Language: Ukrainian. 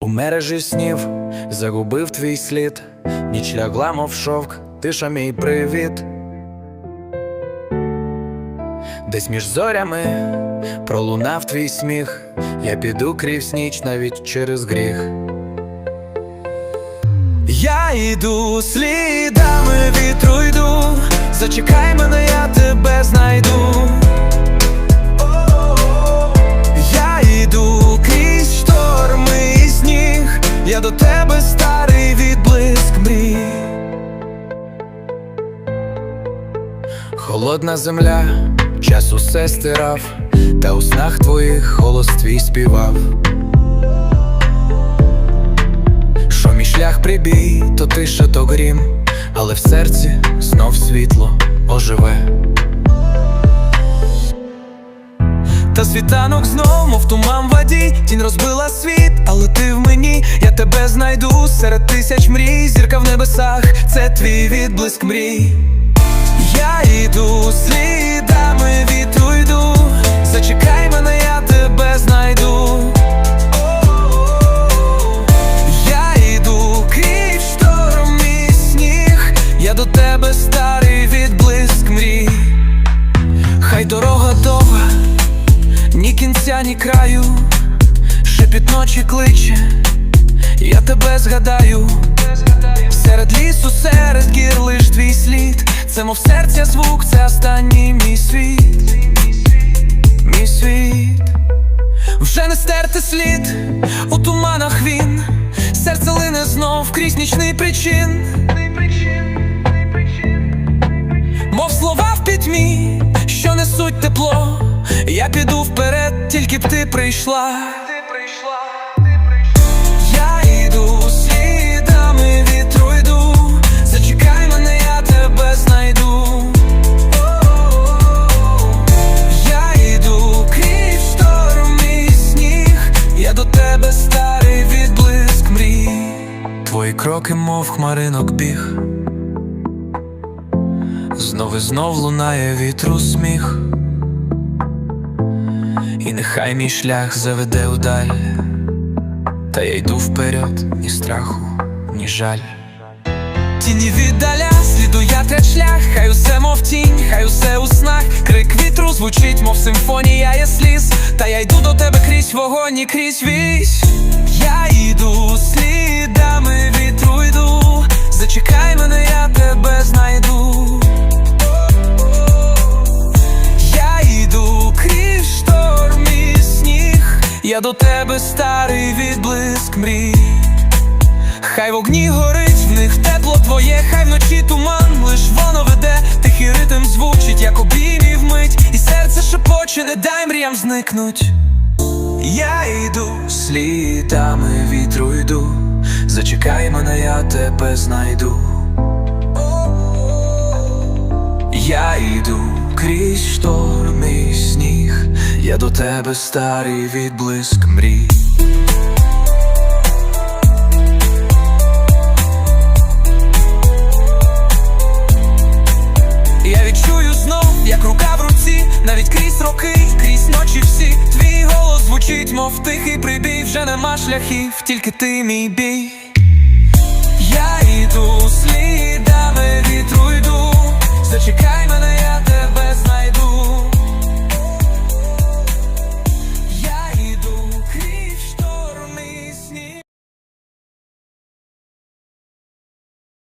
У мережі снів загубив твій слід, ніч лягла, мов шовк, тиша мій привіт. Десь між зорями пролунав твій сміх, я піду крізь ніч навіть через гріх. Я йду слідами вітру йду, зачекай мене, я тебе я до тебе старий відблиск мрій. Холодна земля, час усе стирав, та у снах твоїх голос твій співав. Що мій шлях прибій, то тиша, то грім, але в серці знов світло оживе. Світанок знов, мов туман в воді, тінь розбила світ, але ти в мені, я тебе знайду серед тисяч мрій, зірка в небесах, це твій відблиск мрій. Я йду слідами вітру йду, зачекай мене, я тебе знайду. Я йду крізь шторм і сніг, я до тебе старий відблиск мрій. Хай дорога довга, ні кінця, ні краю, шепіт ночі кличе, я тебе згадаю. Серед лісу, серед гір лиш твій слід, це мов серця звук, це останній мій світ, мій світ. Вже не стерти слід, у туманах він, серце лине знов крізь нічний причин. Мов слова в пітьмі, що несуть тепло. Я піду вперед, тільки б ти прийшла. Твої кроки, мов хмаринок біг. Знов і знов лунає вітру сміх, нехай мій шлях заведе удаль, та я йду вперед, ні страху, ні жаль. Тіні віддаля, сліду я трет шлях, хай усе мов тінь, хай усе у снах, крик вітру звучить, мов симфонія є сліз, та я йду до тебе крізь вогонь і крізь вісь. Я йду слідами вітру йду, я до тебе старий відблиск мрій. Хай в огні горить, в них тепло твоє, хай вночі туман, лиш воно веде, тихий ритм звучить, як обіймів мить, і серце шепоче, не дай мріям зникнуть. Я йду слідами вітру йду, зачекай мене, я тебе знайду. Я йду крізь шторм і сніг, я до тебе старий відблиск мрій. Я відчую знов, як рука в руці, навіть крізь роки, крізь ночі всі. Твій голос звучить, мов тихий прибій, вже нема шляхів, тільки ти мій бій. Я йду